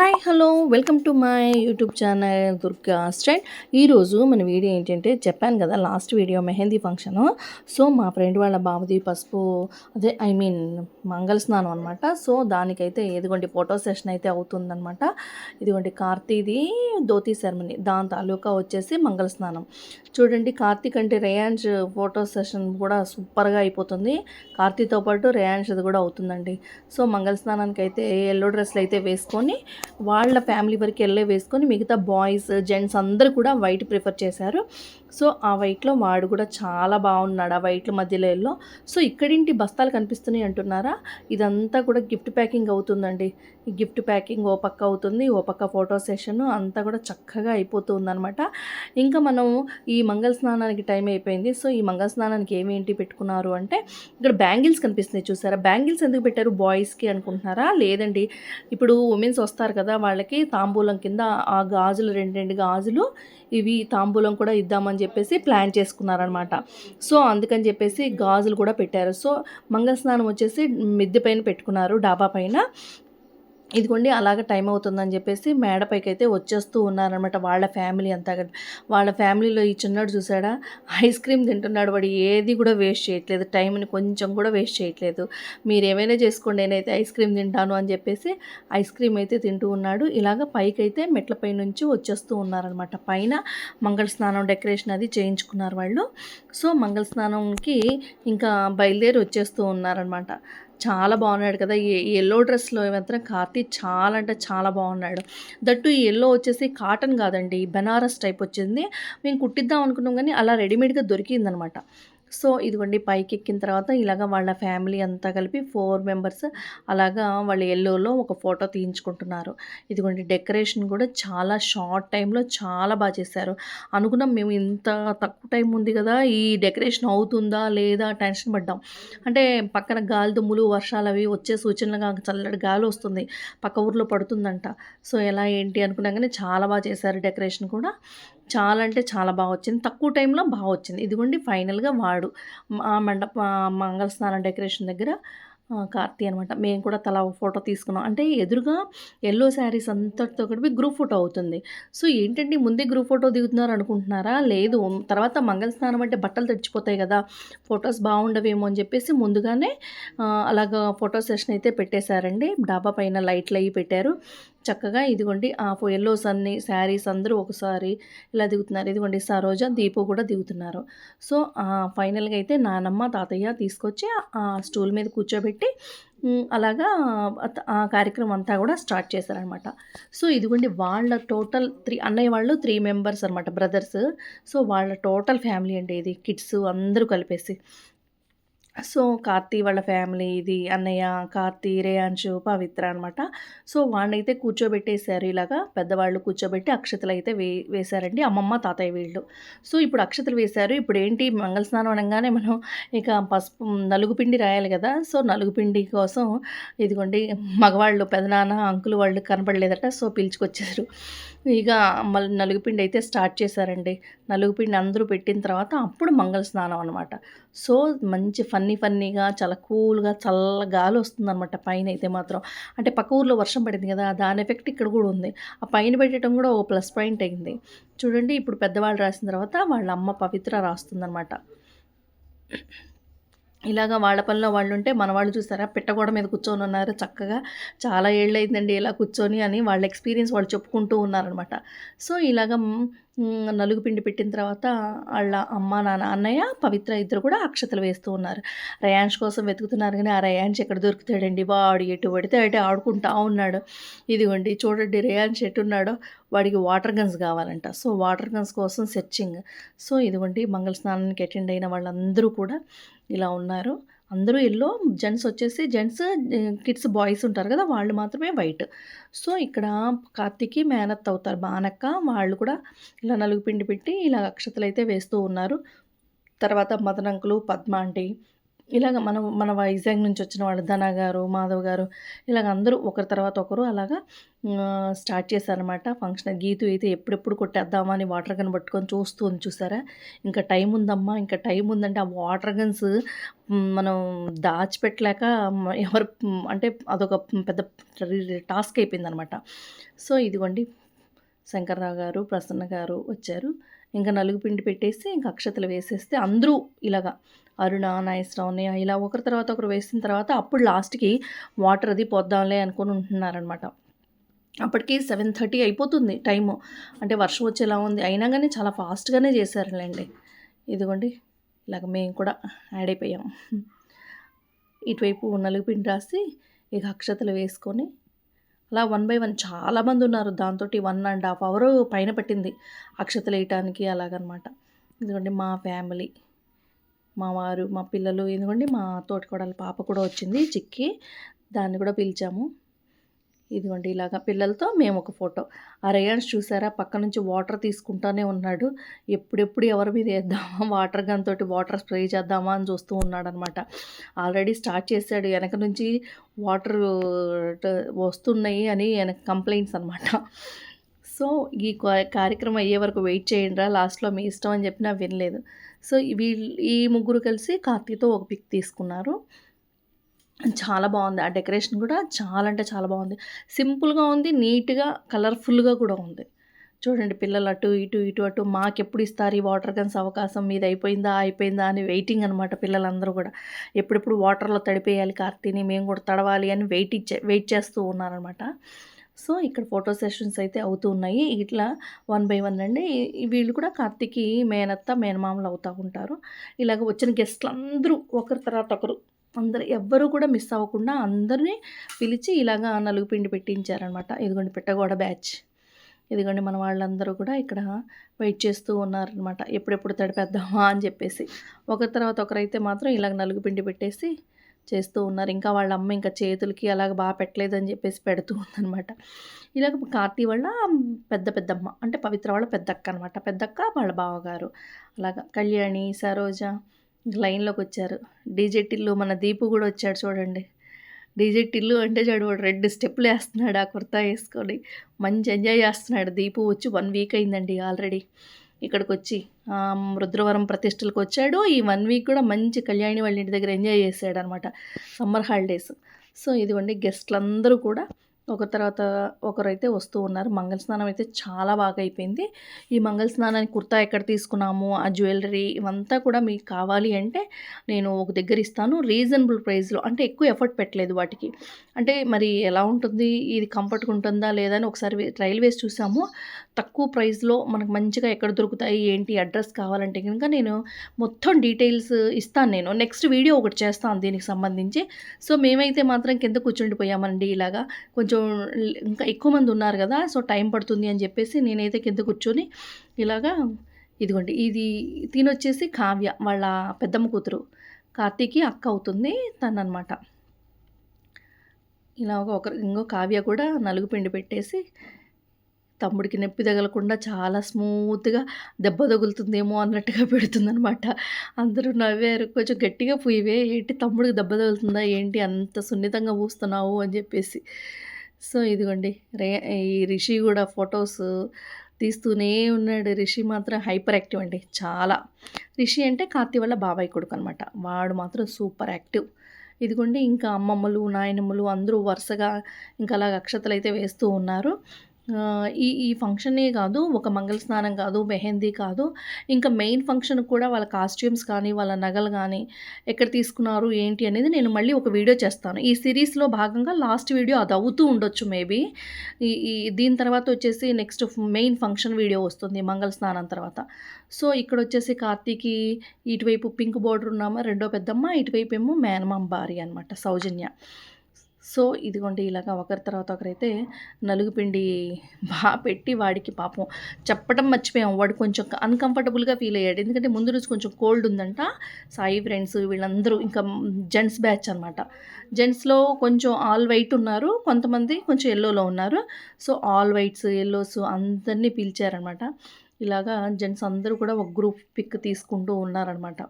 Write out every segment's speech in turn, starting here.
Hi hello welcome to my YouTube channel Durga style ఈరోజు మన video ఏంటంటే చెప్పాను కదా last video mehndi function so మా ఫ్రెండ్ వాళ్ళ బాబుది పసుపు అదే ఐ మీన్ మంగళ స్నానం అనమాట సో దానికైతే ఇదిగోండి ఫోటో సెషన్ అయితే అవుతుందనమాట ఇదిగోండి కార్తీది ధోతి సెరమనీ దాని తాలూకా వచ్చేసి మంగళ స్నానం. చూడండి కార్తీక్ అంటే రేయాన్స్ ఫోటో సెషన్ కూడా సూపర్గా అయిపోతుంది. కార్తీతో పాటు రేయాన్స్ది కూడా అవుతుందండి. సో మంగళ స్నానానికి అయితే ఎల్లో డ్రెస్లు అయితే వేసుకొని వాళ్ళ ఫ్యామిలీ వరకు వెళ్ళే వేసుకొని మిగతా బాయ్స్ జెంట్స్ అందరూ కూడా వైట్ ప్రిఫర్ చేశారు. సో ఆ వైట్లో వాడు కూడా చాలా బాగున్నాడు ఆ వైట్ల మధ్యలో ఎల్లో. సో ఇక్కడింటి బస్తాలు కనిపిస్తున్నాయి అంటున్నారా? ఇదంతా కూడా గిఫ్ట్ ప్యాకింగ్ అవుతుందండి. ఈ గిఫ్ట్ ప్యాకింగ్ ఓ పక్క అవుతుంది ఓ పక్క ఫోటో సెషన్ అంతా కూడా చక్కగా అయిపోతుంది అనమాట ఇంకా మనం ఈ మంగళ స్నానానికి టైం అయిపోయింది. సో ఈ మంగళ స్నానానికి ఏమేంటి పెట్టుకున్నారు అంటే ఇక్కడ బ్యాంగిల్స్ కనిపిస్తున్నాయి చూసారా? బ్యాంగిల్స్ ఎందుకు పెట్టారు బాయ్స్కి అనుకుంటున్నారా? లేదండి ఇప్పుడు ఉమెన్స్ వస్తారు కదా వాళ్ళకి తాంబూలం కింద ఆ గాజులు రెండు రెండు గాజులు ఇవి తాంబూలం కూడా ఇద్దామని చెప్పేసి ప్లాన్ చేసుకున్నారనమాట సో అందుకని చెప్పేసి గాజులు కూడా పెట్టారు. సో మంగళ స్నానం వచ్చేసి మిద్దె పైన పెట్టుకున్నారు డాబా పైన. ఇదిగోండి అలాగ టైం అవుతుందని చెప్పేసి మేడపైకి అయితే వచ్చేస్తూ ఉన్నారనమాట వాళ్ళ ఫ్యామిలీ అంతా వాళ్ళ ఫ్యామిలీలో ఈ చిన్నాడు చూసాడా? ఐస్ క్రీమ్ తింటున్నాడు వాడు ఏది కూడా వేస్ట్ చేయట్లేదు. టైంని కొంచెం కూడా వేస్ట్ చేయట్లేదు. మీరు ఏమైనా చేసుకోండి నేనైతే ఐస్ క్రీమ్ తింటాను అని చెప్పేసి ఐస్ క్రీమ్ అయితే తింటూ ఉన్నాడు. ఇలాగ పైకి అయితే మెట్లపై నుంచి వచ్చేస్తూ ఉన్నారనమాట పైన మంగళ స్నానం డెకరేషన్ అది చేయించుకున్నారు వాళ్ళు. సో మంగళ స్నానంకి ఇంకా బయలుదేరి వచ్చేస్తూ ఉన్నారనమాట చాలా బాగున్నాడు కదా. ఎల్లో డ్రెస్లో మాత్రం కార్తీ చాలా అంటే చాలా బాగున్నాడు. దట్టు ఈ ఎల్లో వచ్చేసి కాటన్ కాదండి బెనారస్ టైప్ వచ్చింది. మేము కుట్టిద్దాం అనుకున్నాం కానీ అలా రెడీమేడ్గా దొరికిందనమాట. సో ఇదిగోండి పైకి ఎక్కిన తర్వాత ఇలాగ వాళ్ళ ఫ్యామిలీ అంతా కలిపి ఫోర్ మెంబర్స్ అలాగా వాళ్ళ ఎల్లోలో ఒక ఫోటో తీయించుకుంటున్నారు. ఇదిగోండి డెకరేషన్ కూడా చాలా షార్ట్ టైంలో చాలా బాగా చేశారు. అనుకున్నాం మేము ఇంత తక్కువ టైం ఉంది కదా ఈ డెకరేషన్ అవుతుందా లేదా టెన్షన్ పడ్డాం. అంటే పక్కన గాలి దుమ్ములు వర్షాలు అవి వచ్చే సూచనలుగా చల్లటి గాలి వస్తుంది పక్క ఊర్లో పడుతుందంట. సో ఎలా ఏంటి అనుకున్నా కానీ చాలా బాగా చేశారు డెకరేషన్ కూడా. చాలా అంటే చాలా బాగా వచ్చింది. తక్కువ టైంలో బాగా వచ్చింది. ఇదిగోండి ఫైనల్గా వాడు ఆ మండప మంగళ స్నానం డెకరేషన్ దగ్గర కార్తీ అనమాట మేము కూడా తలా ఫోటో తీసుకున్నాం. అంటే ఎదురుగా ఎల్లో శారీస్ అంతటితో కలిపి గ్రూప్ ఫోటో అవుతుంది. సో ఏంటండి ముందే గ్రూప్ ఫోటో దిగుతున్నారు అనుకుంటున్నారా? లేదు. తర్వాత మంగళ స్నానం అంటే బట్టలు తెచ్చిపోతాయి కదా. ఫొటోస్ బాగుండవేమో అని చెప్పేసి ముందుగానే అలాగ ఫోటో సెషన్ అయితే పెట్టేశారండి. డాబా పైన లైట్లు అవి పెట్టారు. చక్కగా ఇదిగోండి ఆ ఎల్లోస్ అన్ని శారీస్ అందరూ ఒకసారి ఇలా దిగుతున్నారు. ఇదిగోండి సరోజ దీపు కూడా దిగుతున్నారు. సో ఫైనల్గా అయితే నానమ్మ తాతయ్య తీసుకొచ్చి ఆ స్టూల్ మీద కూర్చోబెట్టి అలాగా ఆ కార్యక్రమం అంతా కూడా స్టార్ట్ చేశారనమాట. సో ఇదిగోండి వాళ్ళ టోటల్ త్రీ అన్నయ్య వాళ్ళు త్రీ మెంబర్స్ అనమాట బ్రదర్స్. సో వాళ్ళ టోటల్ ఫ్యామిలీ అండి ఇది కిడ్స్ అందరూ కలిపేసి. సో కార్తీ వాళ్ళ ఫ్యామిలీ ఇది అన్నయ్య కార్తీ రేయాంశు పవిత్ర అనమాట సో వాడినైతే కూర్చోబెట్టేశారు ఇలాగా. పెద్దవాళ్ళు కూర్చోబెట్టి అక్షతలు అయితే వే వేశారండి. అమ్మమ్మ తాతయ్య వీళ్ళు. సో ఇప్పుడు అక్షతలు వేశారు. ఇప్పుడు ఏంటి మంగళ స్నానం అనగానే మనం ఇక పసుపు నలుగుపిండి రాయాలి కదా. సో నలుగుపిండి కోసం ఇదిగోండి మగవాళ్ళు పెదనాన్న అంకులు వాళ్ళు కనపడలేదట. సో పిలుచుకొచ్చారు ఇక మళ్ళీ నలుగుపిండి అయితే స్టార్ట్ చేశారండి. నలుగుపిండి అందరూ పెట్టిన తర్వాత అప్పుడు మంగళ స్నానం అనమాట సో మంచి ఫన్నీ ఫన్నీగా చాలా కూల్గా చల్ల గాలి వస్తుందన్నమాట పైన అయితే మాత్రం. అంటే పక్క ఊర్లో వర్షం పడింది కదా దాని ఎఫెక్ట్ ఇక్కడ కూడా ఉంది. ఆ పైన పెట్టడం కూడా ఓ ప్లస్ పాయింట్ అయింది. చూడండి ఇప్పుడు పెద్దవాళ్ళు రాసిన తర్వాత వాళ్ళ అమ్మ పవిత్ర రాస్తుందన్నమాట. ఇలాగ వాళ్ళ పనిలో వాళ్ళు ఉంటే మన వాళ్ళు చూసారా పిట్టగోడ మీద కూర్చొని ఉన్నారు చక్కగా. చాలా ఏళ్ళైందండి ఇలా కూర్చొని అని వాళ్ళ ఎక్స్పీరియన్స్ వాళ్ళు చెప్పుకుంటూ ఉన్నారనమాట సో ఇలాగ నలుగు పిండి పెట్టిన తర్వాత వాళ్ళ అమ్మ నాన్న అన్నయ్య పవిత్ర ఇద్దరు కూడా అక్షతలు వేస్తూ ఉన్నారు. రయాన్స్ కోసం వెతుకుతున్నారు కానీ ఆ రయాన్స్ ఎక్కడ దొరుకుతాడండి? వాడు ఎటు పడితే అటు ఆడుకుంటా ఉన్నాడు. ఇదిగోండి చూడండి రేయాన్స్ ఎటున్నాడో. వాడికి వాటర్ గన్స్ కావాలంట. సో వాటర్ గన్స్ కోసం సెర్చింగ్. సో ఇదిగోండి మంగళ స్నానానికి అటెండ్ అయిన వాళ్ళందరూ కూడా ఇలా ఉన్నారు. అందరూ ఎల్లో జెంట్స్ వచ్చేసి జెంట్స్ కిడ్స్ బాయ్స్ ఉంటారు కదా వాళ్ళు మాత్రమే వైట్. సో ఇక్కడ కార్తీకి మేనత్ అవుతారు. బానక్క వాళ్ళు కూడా ఇలా నలుగు పిండి పెట్టి ఇలా అక్షతలు అయితే వేస్తూ ఉన్నారు. తర్వాత మదనంకులు పద్మ ఆంటీ ఇలాగ మనం మన వైజాగ్ నుంచి వచ్చిన వాళ్ళు ధన గారు మాధవ్ గారు ఇలాగ అందరూ ఒకరి తర్వాత ఒకరు అలాగా స్టార్ట్ చేశారనమాట ఫంక్షన్. గీతు అయితే ఎప్పుడెప్పుడు కొట్టేద్దామా అని వాటర్ గన్ పట్టుకొని చూస్తూ ఉంది చూసారా? ఇంకా టైం ఉందమ్మా, ఇంకా టైం ఉందంటే ఆ వాటర్ గన్స్ మనం దాచిపెట్టలేక ఎవరు అంటే అదొక పెద్ద టాస్క్ అయిపోయిందనమాట. సో, ఇదిగోండి శంకర్రావు గారు, ప్రసన్న గారు వచ్చారు. ఇంకా నలుగు పిండి పెట్టేసి ఇంకా అక్షతలు వేసేస్తే అందరూ ఇలాగా అరుణ, నాగేశ్వరరావు ఇలా ఒకరి తర్వాత ఒకరు వేసిన తర్వాత అప్పుడు లాస్ట్‌కి వాటర్ అది పొద్దాంలే అనుకుని ఉంటున్నారనమాట. అప్పటికి 7:30 అయిపోతుంది టైము. అంటే వర్షం వచ్చేలా ఉంది. అయినా కానీ చాలా ఫాస్ట్‌గానే చేశారులేండి ఇదిగోండి ఇలాగ మేము కూడా యాడ్ అయిపోయాం. ఇటువైపు నలుగు పిండి రాసి ఇక అక్షతలు వేసుకొని అలా వన్ బై వన్ చాలామందున్నారు. దాంతోటి 1 ½ అవరు పైన పట్టింది అక్షతలు వేయటానికి అలాగనమాట. ఇదిగోండి మా ఫ్యామిలీ. మా వారు, మా పిల్లలు ఎందుకంటే మా తోటికోడల పాప కూడా వచ్చింది చిక్కి. దాన్ని కూడా పిలిచాము. ఇదిగోండి ఇలాగా పిల్లలతో మేము ఒక ఫోటో. ఆ రేయాన్స్ చూసారా పక్క నుంచి వాటర్ తీసుకుంటానే ఉన్నాడు. ఎప్పుడెప్పుడు ఎవరి మీద వేద్దామా వాటర్ గన్ తోటి వాటర్ స్ప్రే చేద్దామా అని చూస్తూ ఉన్నాడనమాట. ఆల్రెడీ స్టార్ట్ చేశాడు. వెనక నుంచి వాటరు వస్తున్నాయి అని వెనక కంప్లైంట్స్ అనమాట. సో, ఈ కార్యక్రమం అయ్యే వరకు వెయిట్ చేయండిరా లాస్ట్‌లో మీ ఇష్టం అని చెప్పినా వినలేదు. సో, వీళ్ళు ఈ ముగ్గురు కలిసి కార్తీతో ఒక పిక్ తీసుకున్నారు. చాలా బాగుంది ఆ డెకరేషన్ కూడా చాలా అంటే చాలా బాగుంది సింపుల్‌గా ఉంది. నీట్‌గా, కలర్‌ఫుల్‌గా కూడా ఉంది. చూడండి పిల్లలు అటు, ఇటు, ఇటు, అటు మాకెప్పుడు ఇస్తారు ఈ వాటర్ గన్స్ అవకాశం మీద అయిపోయిందా? అయిపోయిందా? అని వెయిటింగ్ అనమాట పిల్లలందరూ కూడా. ఎప్పుడెప్పుడు వాటర్‌లో తడిపేయాలి కార్తీని మేము కూడా తడవాలి అని వెయిట్ ఇచ్చే వెయిట్ చేస్తూ ఉన్నారనమాట. సో, ఇక్కడ ఫోటో సెషన్స్ అయితే అవుతూ ఉన్నాయి. ఇట్లా వన్ బై వన్ అండి. వీళ్ళు కూడా కార్తీకి మేనత్త, మేనమామలు అవుతూ ఉంటారు. ఇలాగ వచ్చిన గెస్ట్లు అందరూ ఒకరి తర్వాత ఒకరు అందరూ ఎవ్వరూ కూడా మిస్ అవ్వకుండా అందరిని పిలిచి ఇలాగా నలుగు పిండి పెట్టించారనమాట. ఇదిగోండి పిట్టగోడ బ్యాచ్. ఇదిగోండి మన వాళ్ళందరూ కూడా ఇక్కడ వెయిట్ చేస్తూ ఉన్నారనమాట. ఎప్పుడెప్పుడు తడిపేద్దామా అని చెప్పేసి. ఒకరి తర్వాత ఒకరైతే మాత్రం ఇలాగ నలుగు పిండి పెట్టేసి చేస్తూ ఉన్నారు. ఇంకా వాళ్ళ అమ్మ ఇంకా చేతులకి అలాగ బాగా పెట్టలేదని చెప్పేసి పెడుతూ ఉందనమాట. ఇలాగ కార్తీ వాళ్ళ పెద్ద పెద్దమ్మ అంటే పవిత్ర వాళ్ళ పెద్దక్క అనమాట. పెద్దక్క వాళ్ళ బావగారు. అలాగా కళ్యాణి, సరోజ లైన్‌లోకి వచ్చారు. డీజే టిల్లు మన దీపు కూడా వచ్చాడు చూడండి. డీజే టిల్లు అంటే చూడు వాడు 2 స్టెప్పులు వేస్తున్నాడు ఆ కుర్తా వేసుకొని మంచి ఎంజాయ్ చేస్తున్నాడు. దీపు వచ్చి వన్ వీక్ అయిందండి ఆల్రెడీ. ఇక్కడికి వచ్చి రుద్రవరం ప్రతిష్టలకు వచ్చాడు. ఈ వన్ వీక్ కూడా మంచి కళ్యాణి వాళ్ళ ఇంటి దగ్గర ఎంజాయ్ చేసాడనమాట. Summer holidays. సో, ఇదిగోండి గెస్ట్‌లందరూ కూడా ఒక తర్వాత ఒకరైతే వస్తూ ఉన్నారు. మంగళ స్నానం అయితే చాలా బాగా అయిపోయింది. ఈ మంగళ స్నానానికి కుర్తా ఎక్కడ తీసుకున్నాము, ఆ జ్యువెలరీ ఇవంతా కూడా మీకు కావాలి అంటే నేను ఒక దగ్గర ఇస్తాను. రీజనబుల్ ప్రైస్‌లో అంటే ఎక్కువ ఎఫర్ట్ పెట్టలేదు వాటికి. అంటే మరి ఎలా ఉంటుంది? ఇది కంఫర్ట్‌గా ఉంటుందా? లేదా? అని ఒకసారి ట్రయల్ వేసి చూసాము. తక్కువ ప్రైస్‌లో మనకు మంచిగా ఎక్కడ దొరుకుతాయి? ఏంటి? అడ్రస్ కావాలంటే కనుక నేను మొత్తం డీటెయిల్స్ ఇస్తాను నేను. నెక్స్ట్ వీడియో ఒకటి చేస్తాను దీనికి సంబంధించి. సో, మేమైతే మాత్రం కింద కూర్చుండిపోయామండి ఇలాగా. కొంచెం ఇంకా ఎక్కువ మంది ఉన్నారు కదా! సో, టైం పడుతుంది అని చెప్పేసి నేనైతే కింద కూర్చొని ఇలాగా ఇదిగోండి ఇది తినొచ్చేసి కావ్య వాళ్ళ పెద్దమ్మ కూతురు. కార్తీకి అక్క అవుతుంది తననమాట. ఇలాగ ఒక ఇంగో కావ్య కూడా నలుగు పిండి పెట్టేసి తమ్ముడికి నొప్పి తగలకుండా చాలా స్మూత్‌గా దెబ్బ తగులుతుందేమో అన్నట్టుగా పెడుతుందనమాట. అందరూ నవ్వారు. కొంచెం గట్టిగా పూయవే ఏంటి తమ్ముడికి దెబ్బ తగులుతుందా ఏంటి అంత సున్నితంగా పూస్తున్నావు అని చెప్పేసి. సో, ఇదిగోండి రే ఈ రిషి కూడా ఫొటోస్ తీస్తూనే ఉన్నాడు. రిషి మాత్రం హైపర్ యాక్టివ్ అండి చాలా. రిషి అంటే కార్తీ వాళ్ళ బాబాయ్ కొడుకు అనమాట వాడు మాత్రం సూపర్ యాక్టివ్. ఇదిగోండి ఇంకా అమ్మమ్మలు, నాయనమ్మలు అందరూ వరుసగా ఇంకా అలాగ అయితే వేస్తూ ఉన్నారు. ఈ ఈ ఫంక్షనే కాదు ఒక మంగళ స్నానం కాదు, మెహందీ కాదు. ఇంకా మెయిన్ ఫంక్షన్‌కి కూడా వాళ్ళ కాస్ట్యూమ్స్ కానీ, వాళ్ళ నగలు కానీ ఎక్కడ తీసుకున్నారు ఏంటి అనేది నేను మళ్ళీ ఒక వీడియో చేస్తాను. ఈ సిరీస్‌లో భాగంగా లాస్ట్ వీడియో అది అవుతూ ఉండొచ్చు మేబీ. ఈ ఈ దీని తర్వాత వచ్చేసి నెక్స్ట్ మెయిన్ ఫంక్షన్ వీడియో వస్తుంది మంగళ స్నానం తర్వాత. సో, ఇక్కడ వచ్చేసి కార్తీకి ఇటువైపు పింక్ బోర్డర్ ఉన్నామా రెండో పెద్దమ్మ, ఇటువైపు ఏమో మేనమామ భార్య అనమాట సౌజన్య. సో, ఇదిగోండి ఇలాగ ఒకరి తర్వాత ఒకరైతే నలుగు పిండి పెట్టి వాడికి పాపం చెప్పడం మర్చిపోయాం. వాడు కొంచెం అన్‌కంఫర్టబుల్‌గా ఫీల్ అయ్యాడు. ఎందుకంటే ముందు రోజు కొంచెం కోల్డ్ ఉందంట. సాయి ఫ్రెండ్స్ వీళ్ళందరూ ఇంకా జెంట్స్ బ్యాచ్ అనమాట. జెంట్స్‌లో కొంచెం ఆల్ వైట్ ఉన్నారు. కొంతమంది కొంచెం ఎల్లోలో ఉన్నారు. సో, ఆల్ వైట్స్, ఎల్లోస్ అందరిని పిలిచారనమాట. ఇలాగా జెంట్స్ అందరూ కూడా ఒక గ్రూప్ పిక్ తీసుకుంటూ ఉన్నారనమాట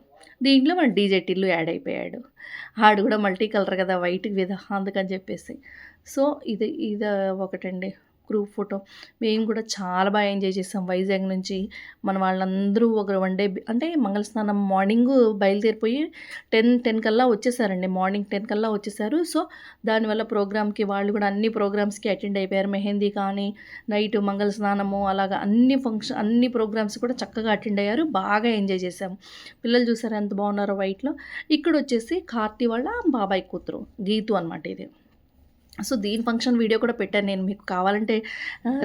దీంట్లో మన డీజే టిల్లు యాడ్ అయిపోయాడు. ఆడు కూడా మల్టీ కలర్ కదా వైట్ విధ అందుకని చెప్పేసి. సో ఇది ఇది ఒకటండి. గ్రూప్ ఫోటో మేము కూడా చాలా బాగా ఎంజాయ్ చేసాం. వైజాగ్ నుంచి మన వాళ్ళందరూ ఒక వన్ డే అంటే మంగళ స్నానం మార్నింగ్ బయలుదేరిపోయి టెన్ టెన్ కల్లా వచ్చేసారండి. మార్నింగ్ టెన్ కల్లా వచ్చేసారు. సో దానివల్ల ప్రోగ్రామ్కి వాళ్ళు కూడా అన్ని ప్రోగ్రామ్స్కి అటెండ్ అయిపోయారు. మెహందీ కానీ నైట్ మంగళ స్నానము అలాగా అన్ని ఫంక్షన్ అన్ని ప్రోగ్రామ్స్ కూడా చక్కగా అటెండ్ అయ్యారు. బాగా ఎంజాయ్ చేశాము పిల్లలు చూసారు ఎంత బాగున్నారో వైట్లో ఇక్కడ వచ్చేసి కార్తీ వాళ్ళ బాబాయ్ కూతురు గీతు అనమాట ఇది. సో దీని ఫంక్షన్ వీడియో కూడా పెట్టాను నేను. మీకు కావాలంటే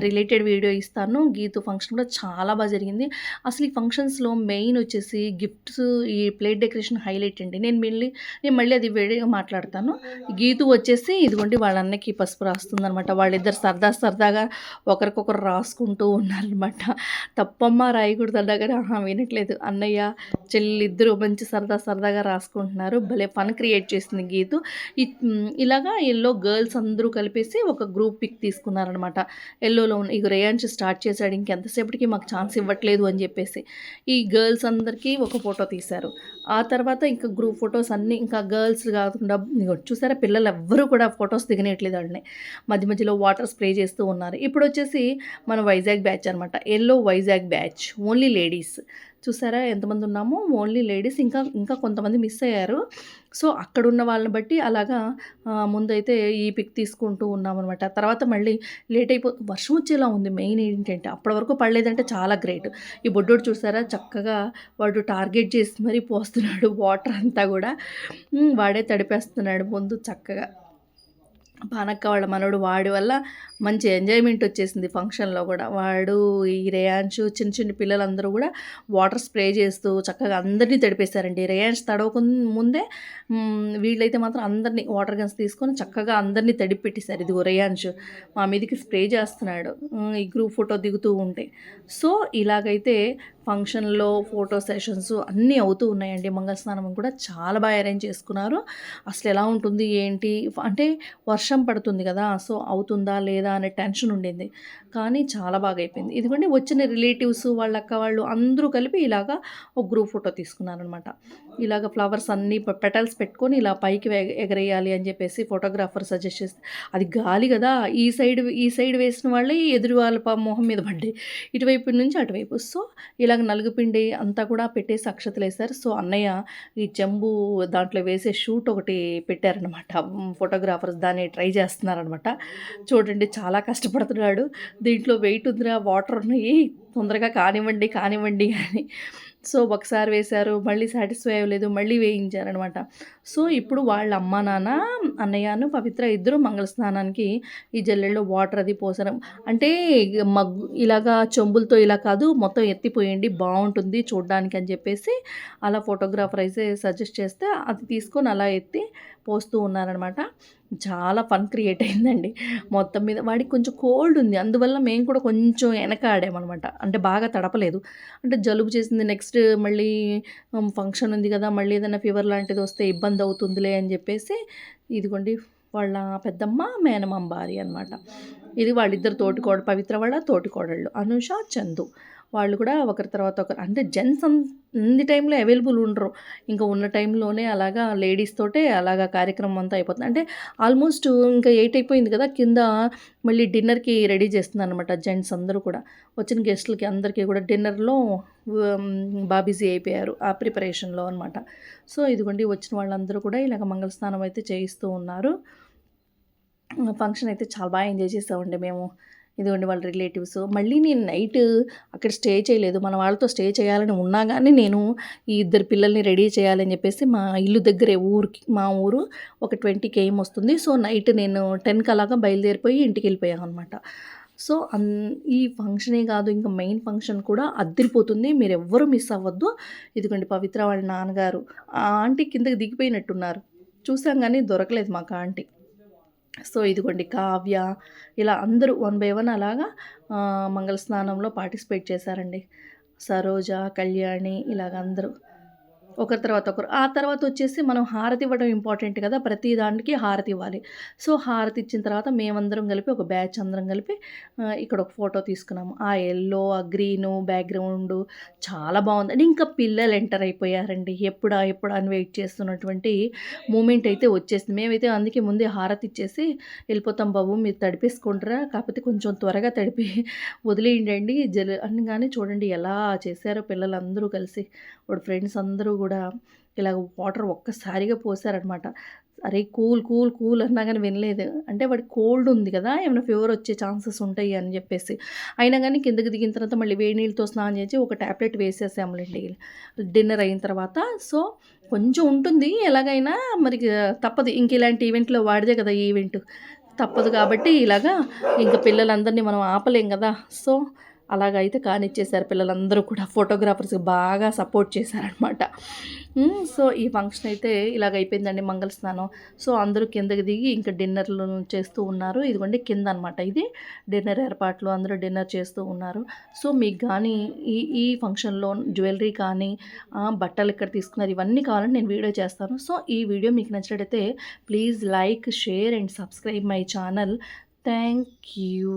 రిలేటెడ్ వీడియో ఇస్తాను. గీతు ఫంక్షన్ కూడా చాలా బాగా జరిగింది. అసలు ఈ ఫంక్షన్స్లో మెయిన్ వచ్చేసి గిఫ్ట్స్ ఈ ప్లేట్ డెకరేషన్ హైలైట్ అండి. నేను మళ్ళీ నేను మళ్ళీ అది వేడిగా మాట్లాడతాను. గీతు వచ్చేసి ఇదిగోండి వాళ్ళ అన్నకి పసుపు రాస్తుందనమాట వాళ్ళిద్దరు సరదా సరదాగా ఒకరికొకరు రాసుకుంటూ ఉన్నారనమాట తప్పమ్మ రాయకూడదు అన్నా కానీ ఆహా వినట్లేదు. అన్నయ్య చెల్లిద్దరూ మంచి సరదా సరదాగా రాసుకుంటున్నారు. భలే ఫన్ క్రియేట్ చేసింది గీతు. ఇలాగా ఎల్లో గర్ల్స్ అందరూ కలిపేసి ఒక గ్రూప్ పిక్ తీసుకున్నారనమాట ఎల్లోలో ఉన్న ఇక రేయాన్స్ స్టార్ట్ చేశాడు ఇంకెంతసేపటికి మాకు ఛాన్స్ ఇవ్వట్లేదు అని చెప్పేసి. ఈ గర్ల్స్ అందరికీ ఒక ఫోటో తీశారు. ఆ తర్వాత ఇంకా గ్రూప్ ఫొటోస్ అన్నీ ఇంకా గర్ల్స్ కాకుండా చూసారా పిల్లలు ఎవ్వరూ కూడా ఫొటోస్ దిగనేయట్లేదు అండి మధ్య మధ్యలో వాటర్ స్ప్రే చేస్తూ ఉన్నారు. ఇప్పుడు వచ్చేసి మన వైజాగ్ బ్యాచ్ అనమాట yellow Vizag batch only ladies. చూసారా? ఎంతమంది ఉన్నామో ఓన్లీ లేడీస్. ఇంకా ఇంకా కొంతమంది మిస్ అయ్యారు. సో అక్కడ ఉన్న వాళ్ళని బట్టి అలాగా ముందైతే ఈ పిక్ తీసుకుంటూ ఉన్నామన్నమాట. తర్వాత మళ్ళీ లేట్ అయిపో వర్షం వచ్చేలా ఉంది. మెయిన్ ఏంటంటే అప్పటి వరకు పడలేదంటే చాలా గ్రేట్. ఈ బొడ్డోడు చూసారా? చక్కగా వాడు టార్గెట్ చేసి మరీ పోస్తున్నాడు. వాటర్ అంతా కూడా. వాడే తడిపేస్తున్నాడు. ముందు చక్కగా. పానక్క వాళ్ళ మనోడు వాడి వల్ల మంచి ఎంజాయ్మెంట్ వచ్చేసింది ఫంక్షన్లో కూడా. వాడు ఈ రేయాన్షు చిన్న చిన్న పిల్లలందరూ కూడా వాటర్ స్ప్రే చేస్తూ చక్కగా అందరినీ తడిపేశారండి. రేయాన్స్ తడవక ముందే వీళ్ళైతే మాత్రం అందరినీ వాటర్ గన్స్ తీసుకొని చక్కగా అందరినీ తడిపి పెట్టేశారు ఇదిగో రేయాన్షు మా మీదకి స్ప్రే చేస్తున్నాడు. ఈ గ్రూప్ ఫోటో దిగుతూ ఉంటే. సో ఇలాగైతే ఫంక్షన్లో ఫోటో సెషన్స్ అన్నీ అవుతూ ఉన్నాయండి. మంగళస్నానం కూడా చాలా బాగా అరేంజ్ చేసుకున్నారు. అసలు ఎలా ఉంటుంది ఏంటి? అంటే వర్షం వర్షం పడుతుంది కదా సో అవుతుందా లేదా అనే టెన్షన్ ఉండింది. కానీ చాలా బాగా అయిపోయింది. ఇదిగోండి వచ్చిన రిలేటివ్స్ వాళ్ళ అక్క వాళ్ళు అందరూ కలిపి ఇలాగా ఒక గ్రూప్ ఫోటో తీసుకున్నారనమాట ఇలాగ ఫ్లవర్స్ అన్నీ పెటల్స్ పెట్టుకొని ఇలా పైకి ఎగరేయాలి అని చెప్పేసి ఫోటోగ్రాఫర్ సజెస్ట్ చేస్తే అది గాలి కదా ఈ సైడ్ ఈ సైడ్ వేసిన వాళ్ళే ఎదురు వాళ్ళ మొహం మీద పడ్డాయి. ఇటువైపు నుంచి అటువైపు. సో ఇలాగ నలుగుపిండి అంతా కూడా పెట్టేసి అక్షతలు వేశారు సో అన్నయ్య ఈ చెంబు దాంట్లో వేసే షూట్ ఒకటి పెట్టారనమాట ఫోటోగ్రాఫర్స్ దాని ట్రై చేస్తున్నారనమాట. చూడండి చాలా కష్టపడుతున్నాడు. దీంట్లో వెయిట్ ఉందిరా వాటర్ ఉన్నాయి. తొందరగా కానివ్వండి కానివ్వండి అని. సో ఒకసారి వేశారు మళ్ళీ సాటిస్ఫై అవ్వలేదు మళ్ళీ వేయించారనమాట. సో ఇప్పుడు వాళ్ళ అమ్మ నాన్న అన్నయ్యను పవిత్ర ఇద్దరు మంగళ స్నానానికి ఈ జల్లెల్లో వాటర్ అది పోసారు అంటే మగ్గు ఇలాగా చెంబులతో ఇలా కాదు మొత్తం ఎత్తిపోయండి బాగుంటుంది చూడడానికి అని చెప్పేసి అలా ఫోటోగ్రాఫర్ అయితే సజెస్ట్ చేస్తే అది తీసుకొని అలా ఎత్తి పోస్తూ ఉన్నారనమాట. చాలా ఫన్ క్రియేట్ అయిందండి. మొత్తం మీద వాడికి కొంచెం కోల్డ్ ఉంది. అందువల్ల మేము కూడా కొంచెం వెనక ఆడామన్నమాట అంటే బాగా తడపలేదు. అంటే జలుబు చేసింది నెక్స్ట్ మళ్ళీ ఫంక్షన్ ఉంది కదా మళ్ళీ ఏదైనా ఫీవర్ లాంటిది వస్తే ఇబ్బంది అవుతుందిలే అని చెప్పేసి ఇదిగోండి వాళ్ళ పెద్దమ్మ మేనమామ భార్య అనమాట ఇది వాళ్ళిద్దరు తోటికోడ పవిత్ర వాళ్ళ తోటికోడళ్ళు. అనుష చందు. వాళ్ళు కూడా ఒకరి తర్వాత ఒకరు అంటే జెంట్స్ అన్ని టైంలో అవైలబుల్ ఉండరు. ఇంకా ఉన్న టైంలోనే అలాగా లేడీస్ తోటే అలాగా కార్యక్రమం అంతా అయిపోతుంది. అంటే ఆల్మోస్ట్ ఇంకా ఎయిట్ అయిపోయింది కదా కింద మళ్ళీ డిన్నర్కి రెడీ చేస్తుంది అనమాట జెంట్స్ అందరూ కూడా. వచ్చిన గెస్టులకి అందరికీ కూడా డిన్నర్లో బాబీజీ బిజీ అయిపోయారు ఆ ప్రిపరేషన్లో అనమాట సో ఇదిగోండి వచ్చిన వాళ్ళందరూ కూడా ఇలాగ మంగళస్నానం అయితే చేయిస్తూ ఉన్నారు. ఫంక్షన్ అయితే చాలా బాగా ఎంజాయ్ చేసామండి మేము. ఇదిగోండి వాళ్ళ రిలేటివ్స్. మళ్ళీ నేను నైట్ అక్కడ స్టే చేయలేదు. మన వాళ్ళతో స్టే చేయాలని ఉన్నా కానీ నేను ఈ ఇద్దరు పిల్లల్ని రెడీ చేయాలని చెప్పేసి మా ఇల్లు దగ్గరే ఊరికి మా ఊరు ఒక ట్వంటీ కేఎం వస్తుంది. సో నైట్ నేను టెన్కి అలాగా బయలుదేరిపోయి ఇంటికి వెళ్ళిపోయాను అనమాట సో అన్ ఈ ఫంక్షనే కాదు ఇంకా మెయిన్ ఫంక్షన్ కూడా అద్దరిపోతుంది మీరు ఎవ్వరూ మిస్ అవ్వద్దు. ఇదిగోండి పవిత్ర వాళ్ళ నాన్నగారు. ఆ ఆంటీ కిందకి దిగిపోయినట్టున్నారు. చూసాం కానీ దొరకలేదు మాకు ఆంటీ. సో ఇదిగోండి కావ్య ఇలా అందరూ వన్ బై వన్ అలాగా మంగళ స్నానంలో పార్టిసిపేట్ చేశారండి. సరోజ కళ్యాణి ఇలాగ అందరూ. ఒకరి తర్వాత ఒకరు. ఆ తర్వాత వచ్చేసి మనం హారతి ఇవ్వడం ఇంపార్టెంట్ కదా. ప్రతి దానికి హారతి ఇవ్వాలి. సో హారతి ఇచ్చిన తర్వాత మేమందరం కలిపి ఒక బ్యాచ్ అందరం కలిపి ఇక్కడ ఒక ఫోటో తీసుకున్నాము. ఆ ఎల్లో ఆ గ్రీను బ్యాక్గ్రౌండ్ చాలా బాగుంది. అండ్ ఇంకా పిల్లలు ఎంటర్ అయిపోయారండి. ఎప్పుడా ఎప్పుడా అని వెయిట్ చేస్తున్నటువంటి మూమెంట్ అయితే వచ్చేసింది. మేమైతే అందుకే ముందే హారతి ఇచ్చేసి వెళ్ళిపోతాం బాబు మీరు తడిపేసుకుంటారా? కాకపోతే కొంచెం త్వరగా తడిపి వదిలేయండి. జల్ అని కానీ చూడండి ఎలా చేశారో పిల్లలందరూ కలిసి. వాడు ఫ్రెండ్స్ అందరూ కూడా కూడా ఇలా వాటర్ ఒక్కసారిగా పోసారనమాట. అరే కూల్ కూల్ కూల్ అన్నా కానీ వినలేదు. అంటే వాడి కోల్డ్ ఉంది కదా ఏమైనా ఫీవర్ వచ్చే ఛాన్సెస్ ఉంటాయి అని చెప్పేసి. అయినా కానీ కిందకి దిగిన తర్వాత మళ్ళీ వేడి నీళ్ళతో స్నానం చేసి ఒక ట్యాబ్లెట్ వేసేసాములేండి డిన్నర్ అయిన తర్వాత. సో కొంచెం ఉంటుంది. ఎలాగైనా మరి తప్పదు. ఇంక ఇలాంటి ఈవెంట్లో వాడిదే కదా ఈవెంట్. తప్పదు కాబట్టి ఇలాగా ఇంకా పిల్లలందరినీ మనం ఆపలేం కదా. సో అలాగైతే కానిచ్చేసారు పిల్లలందరూ కూడా. ఫోటోగ్రాఫర్స్కి బాగా సపోర్ట్ చేశారనమాట సో ఈ ఫంక్షన్ అయితే ఇలాగ అయిపోయిందండి మంగళ స్నానం. సో అందరూ కిందకి దిగి ఇంకా డిన్నర్లు చేస్తూ ఉన్నారు. ఇదిగోండి కింద అనమాట ఇది డిన్నర్ ఏర్పాట్లు. అందరూ డిన్నర్ చేస్తూ ఉన్నారు. సో మీకు కానీ ఈ ఈ ఫంక్షన్లో జ్యువెలరీ కానీ బట్టలు ఇక్కడ తీసుకున్నారు ఇవన్నీ కావాలని నేను వీడియో చేస్తాను. సో ఈ వీడియో మీకు నచ్చినట్టయితే please like share and subscribe my channel. Thank you.